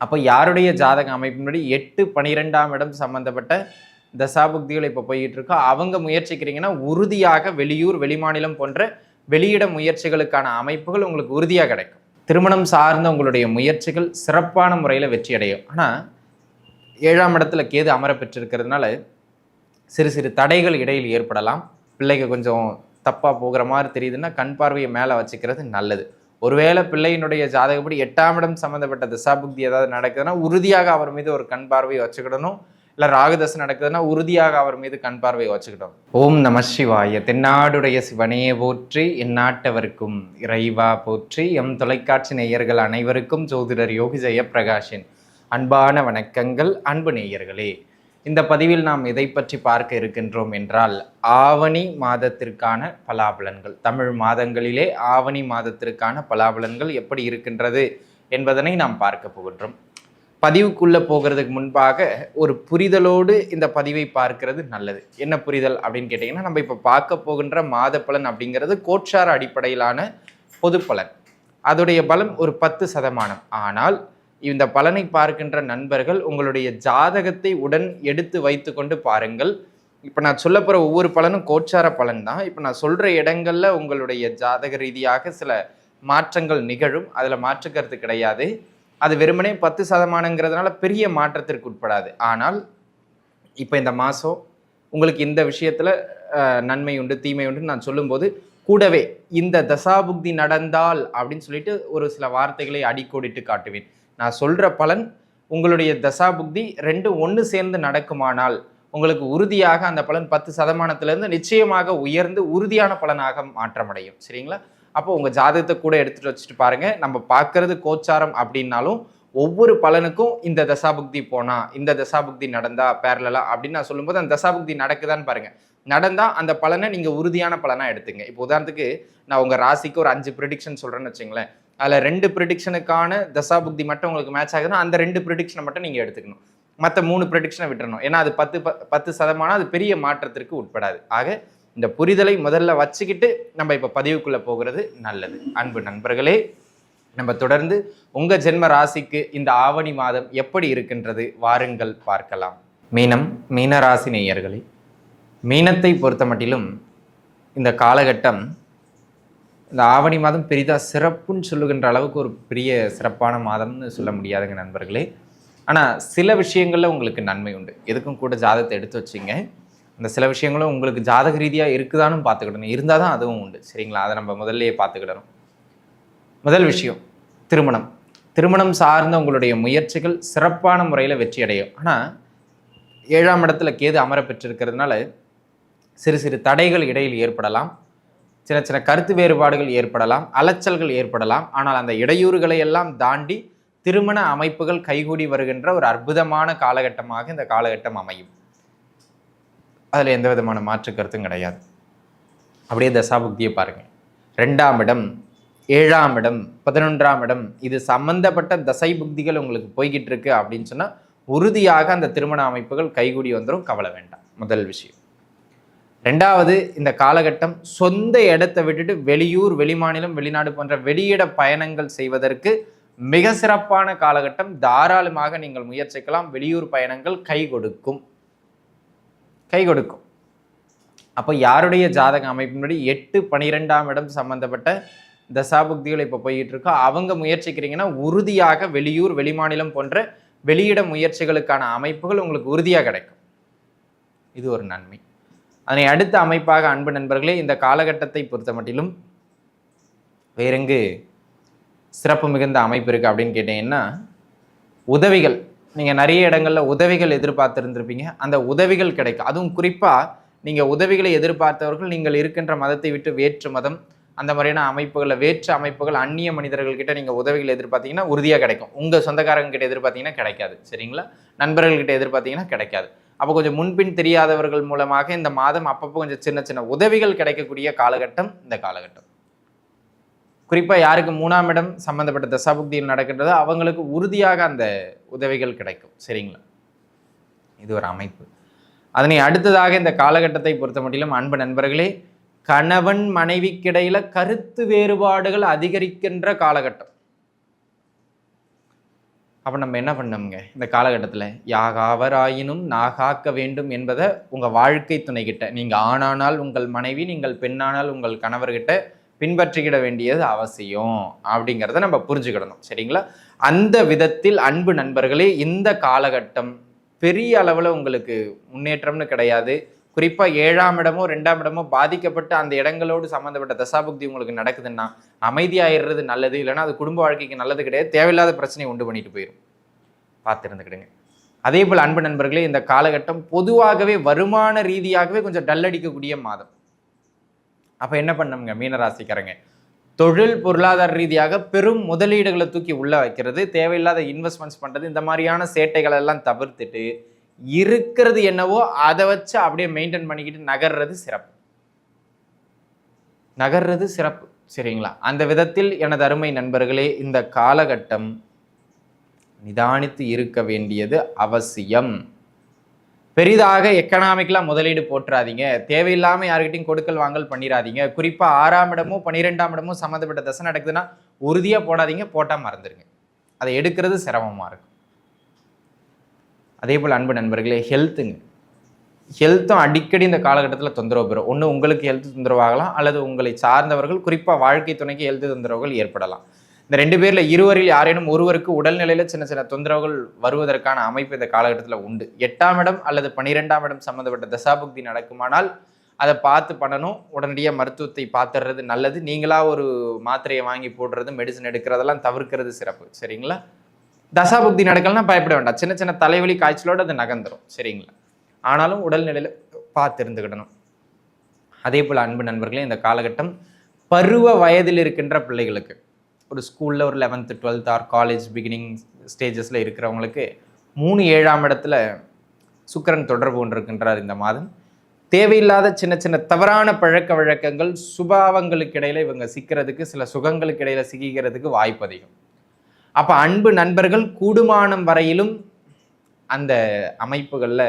அப்போ யாருடைய ஜாதக அமைப்பின்படி எட்டு பனிரெண்டாம் இடம் சம்பந்தப்பட்ட தசாபுக்திகள் இப்போ போயிட்டு இருக்கோ அவங்க முயற்சிக்கிறீங்கன்னா உறுதியாக வெளியூர் வெளிமாநிலம் போன்ற வெளியிட முயற்சிகளுக்கான அமைப்புகள் உங்களுக்கு உறுதியாக கிடைக்கும். திருமணம் சார்ந்த உங்களுடைய முயற்சிகள் சிறப்பான முறையில் வெற்றி அடையும். ஆனால் ஏழாம் இடத்துல கேது அமர பெற்றிருக்கிறதுனால சிறு சிறு தடைகள் இடையில் ஏற்படலாம். பிள்ளைக்கு கொஞ்சம் தப்பாக போகிற மாதிரி தெரியுதுன்னா கண் பார்வையை மேலே வச்சுக்கிறது நல்லது. ஒருவேளை பிள்ளையினுடைய ஜாதகப்படி எட்டாம் இடம் சம்மந்தப்பட்ட திசாபுக்தி ஏதாவது நடக்குதுன்னா உறுதியாக அவர் மீது ஒரு கண் பார்வையை வச்சுக்கிடணும். இல்லை ராகுதசை நடக்குதுன்னா உறுதியாக அவர் மீது கண் பார்வையை வச்சுக்கிட்டோம் ஓம் நம சிவாய. தென்னாடுடைய சிவனையே போற்றி எந்நாட்டவருக்கும் இறைவா போற்றி எம் தொலைக்காட்சி நேயர்கள் அனைவருக்கும் ஜோதிடர் யோகி ஜெயப்பிரகாஷின் அன்பான வணக்கங்கள். அன்பு நேயர்களே இந்த பதிவில் நாம் எதை பற்றி பார்க்க இருக்கின்றோம் என்றால் ஆவணி மாதத்திற்கான பலாபலன்கள். தமிழ் மாதங்களிலே ஆவணி மாதத்திற்கான பலாபலன்கள் எப்படி இருக்கின்றது என்பதனை நாம் பார்க்க போகின்றோம். பதிவுக்குள்ளே போகிறதுக்கு முன்பாக ஒரு புரிதலோடு இந்த பதிவை பார்க்கிறது நல்லது. என்ன புரிதல் அப்படின்னு கேட்டிங்கன்னா நம்ம இப்போ பார்க்க போகின்ற மாத பலன் அப்படிங்கிறது கோட்சார அடிப்படையிலான பொது பலன் அதோடைய பலம் ஒரு பத்து சதமானம். ஆனால் இந்த பலனை பார்க்கின்ற நண்பர்கள் உங்களுடைய ஜாதகத்தை உடன் எடுத்து வைத்துக்கொண்டு பாருங்கள். இப்போ நான் சொல்ல போகிற ஒவ்வொரு பலனும் கோச்சார பலன் தான். இப்போ நான் சொல்கிற இடங்களில் உங்களுடைய ஜாதக ரீதியாக சில மாற்றங்கள் நிகழும். அதில் மாற்றுக்கிறது கிடையாது. அது வெறுமனே பத்து சதமானங்கிறதுனால பெரிய மாற்றத்திற்கு உட்படாது. ஆனால் இப்போ இந்த மாதம் உங்களுக்கு இந்த விஷயத்தில் நன்மை உண்டு தீமை உண்டு நான் சொல்லும்போது கூடவே இந்த தசாபுக்தி நடந்தால் அப்படின்னு சொல்லிட்டு ஒரு சில வார்த்தைகளை அடிக்கோடிட்டு காட்டுவேன். நான் சொல்கிற பலன் உங்களுடைய தசாபுக்தி ரெண்டு ஒன்று சேர்ந்து நடக்குமானால் உங்களுக்கு உறுதியாக அந்த பலன் பத்து சதமானத்திலேருந்து நிச்சயமாக உயர்ந்து உறுதியான பலனாக மாற்றமடையும். சரிங்களா? அப்போ உங்கள் ஜாதகத்தை கூட எடுத்துகிட்டு வச்சுட்டு பாருங்கள் நம்ம பார்க்கறது கோச்சாரம் அப்படின்னாலும் ஒவ்வொரு பலனுக்கும் இந்த தசாபுக்தி போனால் இந்த தசாபுக்தி நடந்தா பேரலா அப்படின்னு நான் சொல்லும்போது அந்த தசாபுக்தி நடக்குதான்னு பாருங்கள் நடந்தால் அந்த பலனை நீங்கள் உறுதியான பலனாக எடுத்துங்க. இப்போ உதாரணத்துக்கு நான் உங்கள் ராசிக்கு ஒரு அஞ்சு ப்ரிடிக்ஷன் சொல்கிறேன்னு வச்சுங்களேன். அதில் ரெண்டு ப்ரிடிக்ஷனுக்கான தசாபுக்தி மட்டும் உங்களுக்கு மேட்ச் ஆகுதுன்னா அந்த ரெண்டு ப்ரிடிக்ஷனை மட்டும் நீங்கள் எடுத்துக்கணும். மற்ற மூணு ப்ரிடிக்ஷனை விட்டுறணும். ஏன்னா அது பத்து ப- பத்து சதமானம் அது பெரிய மாற்றத்திற்கு உட்படாது. ஆக இந்த புரிதலை முதல்ல வச்சுக்கிட்டு நம்ம இப்போ பதிவுக்குள்ளே போகிறது நல்லது. அன்பு நண்பர்களே நம்ம தொடர்ந்து உங்கள் ஜென்ம ராசிக்கு இந்த ஆவணி மாதம் எப்படி இருக்கின்றது வாருங்கள் பார்க்கலாம். மீனம் மீன ராசி நேயர்களே மீனத்தை பொறுத்த மட்டிலும் இந்த காலகட்டம் இந்த ஆவணி மாதம் பெரிதாக சிறப்புன்னு சொல்லுகின்ற அளவுக்கு ஒரு பெரிய சிறப்பான மாதம்னு சொல்ல முடியாதுங்க நண்பர்களே. ஆனால் சில விஷயங்களில் உங்களுக்கு நன்மை உண்டு. எதுக்கும் கூட ஜாதகத்தை எடுத்து வச்சிங்க. அந்த சில விஷயங்களும் உங்களுக்கு ஜாதக ரீதியாக இருக்குதானும் பார்த்துக்கிடணும். இருந்தால் தான் அதுவும் உண்டு. சரிங்களா? அதை நம்ம முதல்லையே பார்த்துக்கிடணும். முதல் விஷயம் திருமணம். திருமணம் சார்ந்த உங்களுடைய முயற்சிகள் சிறப்பான முறையில் வெற்றி அடையும் ஆனால் ஏழாம் இடத்துல கேது அமர பெற்றிருக்கிறதுனால சிறு சிறு தடைகள் இடையில் ஏற்படலாம். சின்ன சின்ன கருத்து வேறுபாடுகள் ஏற்படலாம். அலைச்சல்கள் ஏற்படலாம். ஆனால் அந்த இடையூறுகளை எல்லாம் தாண்டி திருமண அமைப்புகள் கைகூடி வருகின்ற ஒரு அற்புதமான காலகட்டமாக இந்த காலகட்டம் அமையும். அதில் எந்த விதமான மாற்று கருத்தும் கிடையாது. அப்படியே தசாபுக்தியை பாருங்கள். ரெண்டாம் இடம் ஏழாம் இடம் பதினொன்றாம் இடம் இது சம்பந்தப்பட்ட தசை புக்திகள் உங்களுக்கு போய்கிட்டு இருக்கு அப்படின்னு சொன்னால் உறுதியாக அந்த திருமண அமைப்புகள் கைகூடி வந்துடும் கவலை வேண்டாம். முதல் விஷயம். ரெண்டாவது இந்த காலகட்டம் சொந்த இடத்தை விட்டுட்டு வெளியூர் வெளிமாநிலம் வெளிநாடு போன்ற வெளியிட பயணங்கள் செய்வதற்கு மிக சிறப்பான காலகட்டம். தாராளமாக நீங்கள் முயற்சிக்கலாம். வெளியூர் பயணங்கள் கை கொடுக்கும். கை கொடுக்கும். அப்போ யாருடைய ஜாதக அமைப்பின்படி எட்டு பனிரெண்டாம் இடம் சம்பந்தப்பட்ட தசாபுக்திகள் இப்போ போயிட்டு இருக்கோ அவங்க முயற்சிக்கிறீங்கன்னா உறுதியாக வெளியூர் வெளிமாநிலம் போன்ற வெளியிட முயற்சிகளுக்கான அமைப்புகள் உங்களுக்கு உறுதியாக கிடைக்கும். இது ஒரு நன்மை. அதனை அடுத்த அமைப்பாக அன்பு நண்பர்களே இந்த காலகட்டத்தை பொறுத்த மட்டிலும் வேறெங்கு சிறப்பு மிகுந்த அமைப்பு இருக்குது அப்படின்னு கேட்டீங்கன்னா உதவிகள். நீங்கள் நிறைய இடங்களில் உதவிகள் எதிர்பார்த்துருந்துருப்பீங்க. அந்த உதவிகள் கிடைக்கும். அதுவும் குறிப்பாக நீங்கள் உதவிகளை எதிர்பார்த்தவர்கள் நீங்கள் இருக்கின்ற மதத்தை விட்டு வேற்று மதம் அந்த மாதிரியான அமைப்புகளில் வேற்று அமைப்புகள் அந்நிய மனிதர்கள்கிட்ட நீங்கள் உதவிகள் எதிர்பார்த்தீங்கன்னா உறுதியாக கிடைக்கும். உங்கள் சொந்தக்காரங்க கிட்ட எதிர்பார்த்தீங்கன்னா கிடைக்காது. சரிங்களா? நண்பர்கள்கிட்ட எதிர்பார்த்தீங்கன்னா கிடைக்காது. அப்போ கொஞ்சம் முன்பின் தெரியாதவர்கள் மூலமாக இந்த மாதம் அப்பப்போ கொஞ்சம் சின்ன சின்ன உதவிகள் கிடைக்கக்கூடிய காலகட்டம் இந்த காலகட்டம். குறிப்பாக யாருக்கு மூணாம் இடம் சம்பந்தப்பட்ட தசாபுக்தியில் நடக்கின்றதோ அவங்களுக்கு உறுதியாக அந்த உதவிகள் கிடைக்கும். சரிங்களா? இது ஒரு அமைப்பு. அதனை அடுத்ததாக இந்த காலகட்டத்தை பொறுத்த மட்டிலும் அன்பு நண்பர்களே கணவன் மனைவிக்கிடையில் கருத்து வேறுபாடுகள் அதிகரிக்கின்ற காலகட்டம். அப்போ நம்ம என்ன பண்ணோம்ங்க? இந்த காலகட்டத்தில் யாகாவராயினும் நாகாக்க வேண்டும் என்பதை உங்கள் வாழ்க்கை துணைக்கிட்ட நீங்கள் ஆணானால் உங்கள் மனைவி நீங்கள் பெண்ணானால் உங்கள் கணவர்கிட்ட பின்பற்றிக்கிட வேண்டியது அவசியம் அப்படிங்கிறத நம்ம புரிஞ்சுக்கிடணும். சரிங்களா? அந்த விதத்தில் அன்பு நண்பர்களே இந்த காலகட்டம் பெரிய அளவில் உங்களுக்கு முன்னேற்றம்னு கிடையாது. குறிப்பாக ஏழாம் இடமோ ரெண்டாம் இடமோ பாதிக்கப்பட்டு அந்த இடங்களோடு சம்மந்தப்பட்ட தசாபுக்தி உங்களுக்கு நடக்குதுன்னா அமைதியாயிடுறது நல்லது. இல்லைன்னா அது குடும்ப வாழ்க்கைக்கு நல்லது கிடையாது. தேவையில்லாத பிரச்சனையை உண்டு பண்ணிட்டு போயிடும் பார்த்து இருந்துக்கிடுங்க அதே போல் அன்பு நண்பர்களே இந்த காலகட்டம் பொதுவாகவே வருமான ரீதியாகவே கொஞ்சம் டல் அடிக்கக்கூடிய மாதம். அப்போ என்ன பண்ணணுங்க? மீனராசிக்காரங்க. தொழில் பொருளாதார ரீதியாக பெரும் முதலீடுகளை தூக்கி உள்ள வைக்கிறது. தேவையில்லாத இன்வெஸ்ட்மெண்ட்ஸ் பண்ணுறது இந்த மாதிரியான சேட்டைகளெல்லாம் தவிர்த்துட்டு இருக்கிறது என்னவோ அதை வச்சு அப்படியே மெயின்டைன் பண்ணிக்கிட்டு நகர்றது சிறப்பு. நகர்றது சிறப்பு சரிங்களா? அந்த விதத்தில் எனது அருமை நண்பர்களே இந்த காலகட்டம் நிதானித்து இருக்க வேண்டியது அவசியம். பெரிதாக எக்கனாமிக்கலாக முதலீடு போட்டுறாதீங்க தேவையில்லாமல் யாருக்கிட்டையும் கொடுக்கல் வாங்கல் பண்ணிடாதீங்க குறிப்பாக ஆறாம் இடமும் பன்னிரெண்டாம் இடமும் சம்மந்தப்பட்ட தசை நடக்குதுன்னா உறுதியாக போடாதீங்க போட்டால் மறந்துடுங்க அதை எடுக்கிறது சிரமமாக இருக்கும். அதே போல் அன்பு நண்பர்களே ஹெல்த்துங்க ஹெல்த்தும் அடிக்கடி இந்த காலகட்டத்தில் தொந்தரவு பெறும். ஒன்று உங்களுக்கு ஹெல்த் தொந்தரவாகலாம் அல்லது உங்களை சார்ந்தவர்கள் குறிப்பாக வாழ்க்கை துணைக்கு ஹெல்த் தொந்தரவுகள் ஏற்படலாம். இந்த ரெண்டு பேரில் இருவரில் யாரேனும் ஒருவருக்கு உடல்நிலையில் சின்ன சின்ன தொந்தரவுகள் வருவதற்கான அமைப்பு இந்த காலகட்டத்தில் உண்டு. எட்டாம் இடம் அல்லது பன்னிரெண்டாம் இடம் சம்மந்தப்பட்ட தசாபுக்தி நடக்குமானால் அதை பார்த்து பண்ணணும். உடனடியாக மருத்துவத்தை பார்த்துறது நல்லது. நீங்களாக ஒரு மாத்திரையை வாங்கி போடுறது மெடிசன் எடுக்கிறதெல்லாம் தவிர்க்கிறது சிறப்பு. சரிங்களா? தசாபுக்தி நடக்கலன்னா பயப்பட வேண்டாம். சின்ன சின்ன தலைவலி காய்ச்சலோடு அது நகர்ந்துடும் சரிங்களா? ஆனாலும் உடல்நிலையில் பார்த்து இருந்துக்கிடணும். அதே போல் அன்பு நண்பர்களே இந்த காலகட்டம் பருவ வயதில் இருக்கின்ற பிள்ளைகளுக்கு ஒரு ஸ்கூலில் ஒரு eleventh twelfth or college beginning ஸ்டேஜஸில் இருக்கிறவங்களுக்கு மூணு ஏழாம் இடத்துல சுக்கரன் தொடர்பு கொண்டிருக்கின்றார் இந்த மாதம். தேவையில்லாத சின்ன சின்ன தவறான பழக்க வழக்கங்கள் சுபாவங்களுக்கு இடையில இவங்க சிக்கிறதுக்கு சில சுகங்களுக்கு இடையில சிக்கிக்கிறதுக்கு வாய்ப்பு அதிகம். அப்போ அன்பு நண்பர்கள் கூடுமானம் வரையிலும் அந்த அமைப்புகளில்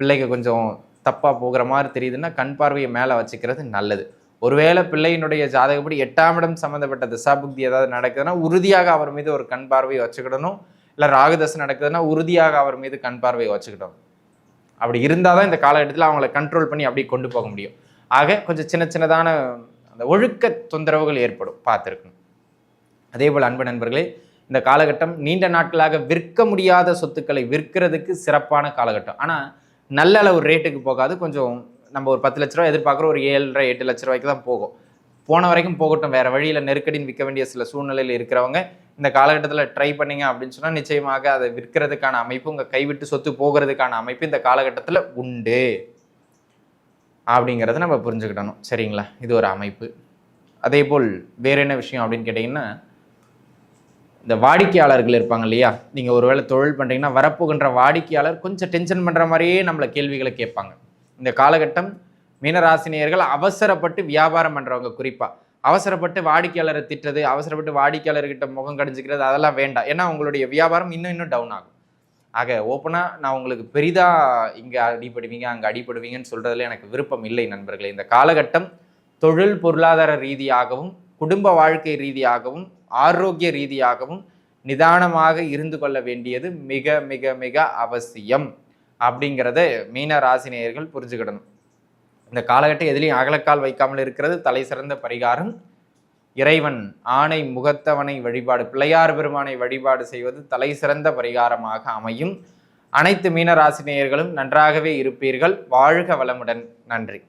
பிள்ளைங்க கொஞ்சம் தப்பாக போகிற மாதிரி தெரியுதுன்னா கண் பார்வையை மேலே வச்சுக்கிறது நல்லது. ஒருவேளை பிள்ளையினுடைய ஜாதகப்படி எட்டாம் இடம் சம்மந்தப்பட்ட திசாபுக்தி ஏதாவது நடக்குதுன்னா உறுதியாக அவர் மீது ஒரு கண் பார்வையை வச்சுக்கிடணும். இல்லை ராகுதசை நடக்குதுன்னா உறுதியாக அவர் மீது கண் பார்வையை வச்சுக்கிடணும். அப்படி இருந்தால் தான் இந்த காலகட்டத்தில் அவங்கள கண்ட்ரோல் பண்ணி அப்படியே கொண்டு போக முடியும். ஆக கொஞ்சம் சின்ன சின்னதான அந்த ஒழுக்க தொந்தரவுகள் ஏற்படும். பார்த்துருக்கணும். அதே போல் அன்பு நண்பர்களே இந்த காலகட்டம் நீண்ட நாட்களாக விற்க முடியாத சொத்துக்களை விற்கிறதுக்கு சிறப்பான காலகட்டம். ஆனால் நல்ல அளவு ரேட்டுக்கு போகாது. கொஞ்சம் நம்ம ஒரு பத்து லட்ச ரூபா எதிர்பார்க்குற ஒரு ஏழரை எட்டு லட்ச ரூபாய்க்கு தான் போகும். போன வரைக்கும் போகட்டும். வேறு வழியில் நெருக்கடின்னு விற்க வேண்டிய சில சூழ்நிலையில் இருக்கிறவங்க இந்த காலகட்டத்தில் ட்ரை பண்ணிங்க அப்படின்னு சொன்னால் நிச்சயமாக அதை விற்கிறதுக்கான அமைப்பு உங்கள் கைவிட்டு சொத்து போகிறதுக்கான அமைப்பு இந்த காலகட்டத்தில் உண்டு. அப்படிங்கிறத நம்ம புரிஞ்சுக்கிட்டணும். சரிங்களா? இது ஒரு அமைப்பு. அதே போல் வேறு என்ன விஷயம் அப்படின்னு கேட்டிங்கன்னா இந்த வாடிக்கையாளர்கள் இருப்பாங்க இல்லையா? நீங்கள் ஒருவேளை தொழில் பண்ணுறீங்கன்னா வரப்போகின்ற வாடிக்கையாளர் கொஞ்சம் டென்ஷன் பண்ணுற மாதிரியே நம்மளை கேள்விகளை கேட்பாங்க. இந்த காலகட்டம் மீனராசினியர்கள் அவசரப்பட்டு வியாபாரம் பண்ணுறவங்க குறிப்பாக அவசரப்பட்டு வாடிக்கையாளரை திட்டுறது அவசரப்பட்டு வாடிக்கையாளர்கிட்ட முகம் கடிஞ்சிக்கிறது அதெல்லாம் வேண்டாம். ஏன்னா உங்களுடைய வியாபாரம் இன்னும் இன்னும் டவுன் ஆகும். ஆக ஓப்பனாக நான் உங்களுக்கு பெரிதாக இங்கே அடிப்படுவீங்க அங்கே அடிப்படுவீங்கன்னு சொல்கிறதுல எனக்கு விருப்பம் இல்லை நண்பர்களே. இந்த காலகட்டம் தொழில் பொருளாதார ரீதியாகவும் குடும்ப வாழ்க்கை ரீதியாகவும் ஆரோக்கிய ரீதியாகவும் நிதானமாக இருந்து கொள்ள வேண்டியது மிக மிக மிக அவசியம் அப்படிங்கிறத மீன ராசினியர்கள் புரிஞ்சுக்கிடணும். இந்த காலகட்டம் எதிலையும் அகலக்கால் வைக்காமல் இருக்கிறது. தலை சிறந்த பரிகாரம். இறைவன் ஆணை முகத்தவனை வழிபாடு பிள்ளையார் பெருமானை வழிபாடு செய்வது தலை சிறந்த பரிகாரமாக அமையும். அனைத்து மீனராசினியர்களும் நன்றாகவே இருப்பீர்கள். வாழ்க வளமுடன். நன்றி.